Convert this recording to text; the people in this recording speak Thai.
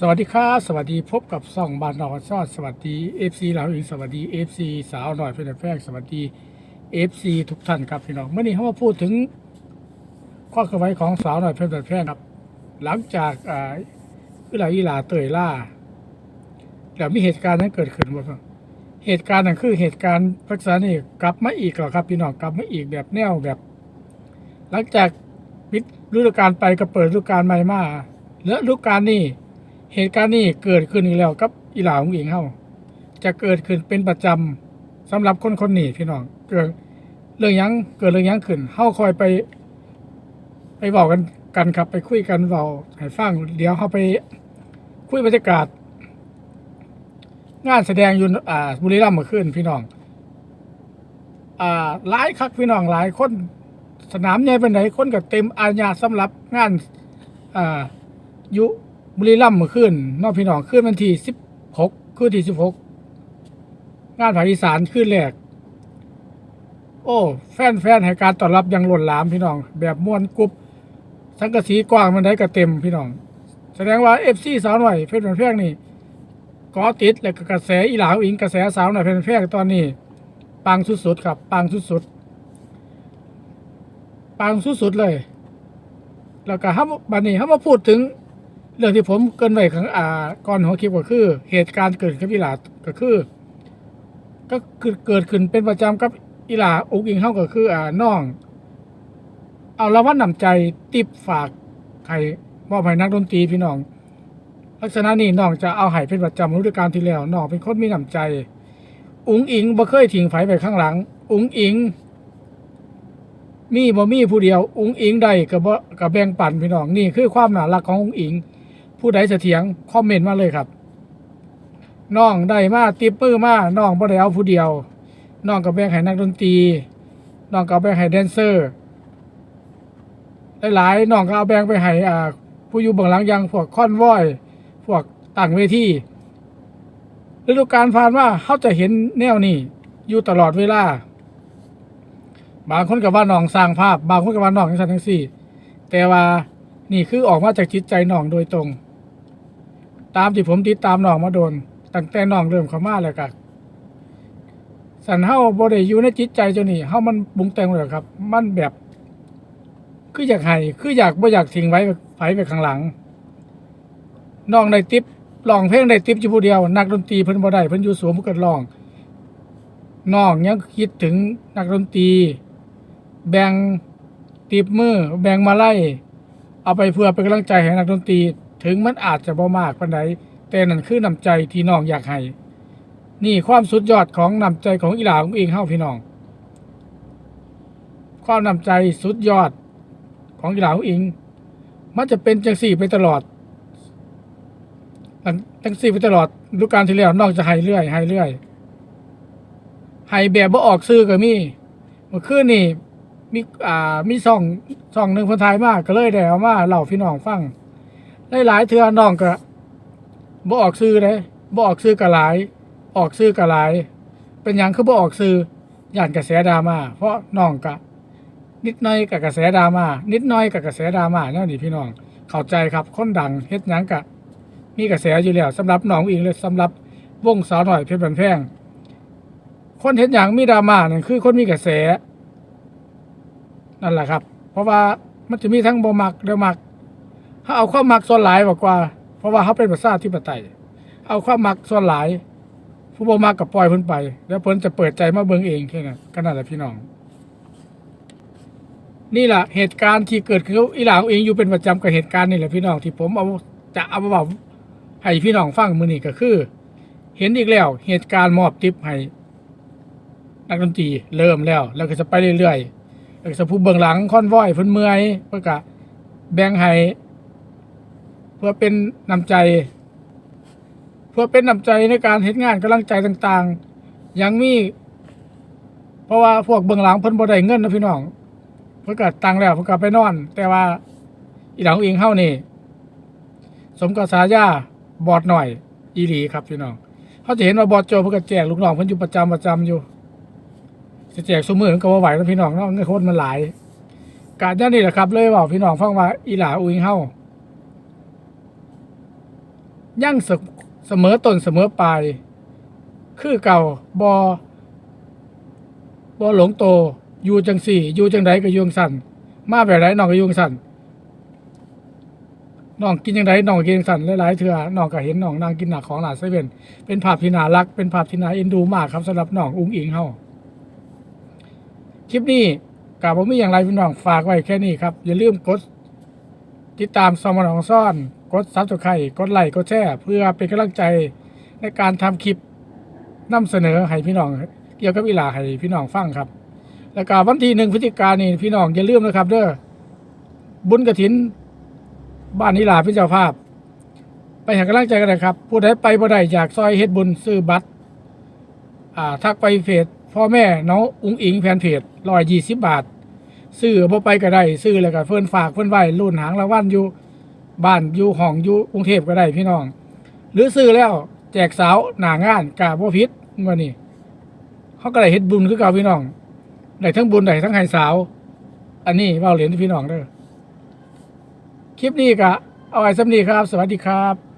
สวัสดีครับสวัสดีพบกับซ่องบานนอกซอดสวัสดีเอฟซีเหล่าอิงสวัสดีเอฟซีสาวหน่อยเพื่อนแฟงสวัสดีเอฟซีทุกท่านครับพี่น้องเมื่อนี้เขามาพูดถึงข้อเคลื่อนไหวของสาวหน่อยเพื่อนแฟงครับ หลังจากอ่าคือหลาอีหลาเตยล่าแล้วมีเหตุการณ์นั้นเกิดขึ้นบ่ครับเหตุการณ์นั้นคือเหตุการณ์พักษานี่กลับมาอีกแล้วครับพี่น้องกลับมาอีกแบบแนวแบบ หลังจากปิดฤดูกาลไปก็เปิดฤดูกาลใหม่มาและฤดูกาลนี้ เหตุการณ์นี้เกิดขึ้นอีกแล้วกับอีหลาของเองเฮาจะเกิดขึ้นเป็นประจำสำหรับคนคนนี้พี่น้องเกิดเรื่องยังเกิดเรื่องยังขึ้นเฮาคอยไป ไปบอกกันกันครับไปคุยกันเบาให้ฟังเดี๋ยวเฮาไปคุยบรรยากาศ งานแสดงอยู่อ่าบุรีรัมย์เมื่อคืนพี่น้อง อ่าหลายคักพี่น้องหลายคนสนามใหญ่เป็นไหนคนก็เต็มอาญาสำหรับงานอ่ายุ บุรีรัมย์เมื่อคืนนอกพี่น้องคืนวันที่สิบหกคืนที่สิบหกงานภาคอีสานคืนแรก โอ้ แฟนแฟนให้การต้อนรับอยังหล้นหลามพี่น้อง แบบม่วนกรุบสังกะสีกว้างมันได้ก็เต็มพี่น้อง แสดงว่าเอฟซีสาวหน่อยเพชรแพงนี่ก็ติดแล้วก็กระแสอีหลาวอิงกระแสสาวหน่อยเพชรแพงตอนนี้ปังสุดๆครับปังสุดๆปังสุดๆเลย แล้วก็ฮับบันนี้ฮับมาพูดถึง เรื่องที่ผมเกินไว้ข้างอ่าก่อนหัวคลิปก็คือ เหตุการณ์เกิดกับอีหลาก็คือ ก็คือเกิดขึ้นเป็นประจำกับอีหลาอุกอิงเฮาก็คืออ่าน้อง เอาละวันนำใจติบฝากใครมอบให้นักดนตรีพี่น้องลักษณะนี้น้องจะเอาให้เป็นประจำฤดูกาลที่แล้วน้องเป็นคนมีน้ำใจ อุงอิงบ่เคยทิ้งไฟไปข้างหลัง อุงอิง มีบ่มีผู้เดียว อุงอิงใดก็บ่ก็แบ่งปันพี่น้องนี่คือความน่ารักของอุงอิง ผู้ใดเสถียงคอมเมนต์มาเลยครับน้องได้มาติปปื้อมาน้องบ่ได้เอาผู้เดียวน้องก็แบ่งให้นักดนตรีน้องก็เอาแบ่งให้แดนเซอร์หลายๆน้องก็เอาแบ่งไปให้อ่าผู้อยู่เบื้องหลังย่างพวกคอนวอยพวกต่างเวทีฤดูกาลผ่านมาเขาจะเห็นแนวนี้อยู่ตลอดเวลา บางคนกับว่าน้องสร้างภาพ บางคนกับว่าน้องทั้งสันทั้งสี่ แต่ว่านี่คือออกมาจากจิตใจน้องโดยตรง ตามที่ผมติดตามน้องมาโดนตั้งแต่น้องเริ่มเข้ามาแล้วกันสันเฮาบ่ได้อยู่ในจิตใจเจ้านี่เฮามันบุงแต่งเลยครับ มันแบบ คืออยากให้คืออยากบ่อยากทิ้งไว้ไผไปข้างหลังน้องได้ติปร้องเพลงได้ติปอยู่ผู้เดียว นักดนตรีเพิ่นบ่ได้เพิ่นอยู่สูงเพิ่นก็ร้องน้องยังคิดถึงนักดนตรี แบ่งติปมือแบ่งมาไล่เอาไปเพื่อเป็นกำลังใจให้นักดนตรี ถึงมันอาจจะบ่มากปานใดแต่นั่นคือน้ำใจที่น้องอยากให้นี่ความสุดยอดของน้ำใจของอีหลาของเองเฮาพี่น้อง ความน้ำใจสุดยอดของอีหลาของเองมันจะเป็นจังสี่ไปตลอดมันจังสี่ไปตลอดฤดูกาลที่แล้วน้องจะให้เรื่อยให้เรื่อยให้แบบบ่ออกซื้อก็มีเมื่อคืนนี่มีอ่ามีช่องช่องหนึ่งคนไทยมากก็เลยได้เอามาเล่าพี่น้องฟัง หลายๆเทือน้องก็บ่ออกซื้อเลยบ่ออกซื้อก็หลาย ออกซื้อก็หลาย เป็นหยังคือบ่ออกซื้อย่านกระแสดราม่าเพราะน้องก็นิดน่อยกับกระแสดราม่านิดน่อยกับกระแสดราม่าแนวนี้พี่น้องเข้าใจครับคนดังเฮ็ดหยังกะมีกระแสอยู่แล้วสำหรับน้องอิงเลยสำหรับวงสาวหน่อยเพชรบันแพงคนเฮ็ดหยังมีดราม่านั่นคือคนมีกระแส นั่นแหละครับ เพราะว่ามันจะมีทั้งบ่มักเดมัก ถ้าเอาความมักส่วนหลายมากกว่า เพราะว่าเขาเป็นประชาธิปไตย เอาความมักส่วนหลาย ผู้บ่มักกับปล่อยเพิ่นไป แล้วเพิ่นจะเปิดใจมาเบิ่งเองแค่นั้นก็นั่นแหละพี่น้อง นี่แหละเหตุการณ์ที่เกิดขึ้นอีหลางเองอยู่เป็นประจำกับเหตุการณ์นี่แหละพี่น้องที่ผมเอาจะเอามาบอกให้พี่น้องฟังมือนี้ก็คือ เห็นอีกแล้วเหตุการณ์มอบทิปให้นักดนตรีเริ่มแล้ว แล้วก็จะไปเรื่อยๆแล้วก็จะผู้เบื้องหลังค่อนว้อยเพิ่นเมื่อยเพื่อก็แบ่งให้ พื่อเป็นน้ำใจ เพื่อเป็นน้ำใจในการเฮ็ดงานกำลังใจต่างๆ ยังมี เพราะว่าพวกเบื้องหลังเพิ่นบ่ได้เงินนะพี่น้อง เพิ่นก็ตังแล้วเพิ่นก็ไปนอน แต่ว่าอีหลังเองเฮานี่ สมกับสายาบอดหน่อย อีหลีครับพี่น้องเขาจะเห็นว่าบอดโจเพิ่นก็แจกลูกน้องเพิ่นอยู่ประจำประจำอยู่จะแจกสมือก็บ่ไหวแล้วพี่น้องเนาะเงินคนมันหลาย การย่านนี่แหละครับ เลยบอกพี่น้องฟังว่าอีหลาอุยเฮา ยั่งเสมอต้นเสมอปลาย คือเก่าบอบอหลงโต อยู่จังสี่ อยู่จังไดก็ยุงสั่น มาแบบไรน้องก็ยุงสั่นน้องกินจังไดน้องกินจั่งสั่นหลายๆเถื่อน้องก็เห็นน้องนางกินหนักของหลานเซเว่นเป็นภาพที่น่ารัก เป็นภาพที่น่าเอ็นดูมากครับสำหรับน้องอุ้งอิงเฮาคลิปนี้กาผมมีอย่างไรพี่น้องฝากไว้แค่นี้ครับ อย่าลืมกดติดตามซอมมของซ่อน กดซับสไครต์กดไลค์กดแชร์เพื่อเป็นกำลังใจในการทำคลิปนำเสนอให้พี่น้อง เกี่ยวกับอีลาให้พี่น้องฟังครับ แล้วก็วันที่หนึ่งพฤศจิกายนนี่พี่น้องอย่าลืมนะครับ เด้อบุญกระถิน บ้านอีลาพี่เจ้าภาพ ไปห้กำลังใจกันเลยครับ ผู้ใดไปบ่ได้อยากซอยเฮ็ดบุญซื้อบัตรอ่าทักไปเพจพ่อแม่น้องอุ้งอิงแฟนเพจร้อยยี่สิบบาทซื้อบ่ไปก็ได้ซื้อแล้วก็เพิ่อนฝากเพิ่อนไหวรุ่นหางรางวัลอยู่ บ้านอยู่ห้องอยู่กรุงเทพก็ได้พี่น้อง หรือซื้อแล้วแจกสาวหนางานกาบ่ผิดว่านี่เขาก็ได้เฮ็ดบุญคือเก่าพี่น้องได้ทั้งบุญได้ทั้งให้สาว อันนี้เว้าเหรียญที่พี่น้องเด้อคลิปนี้ก็เอาไว้สำนีครับ สวัสดีครับ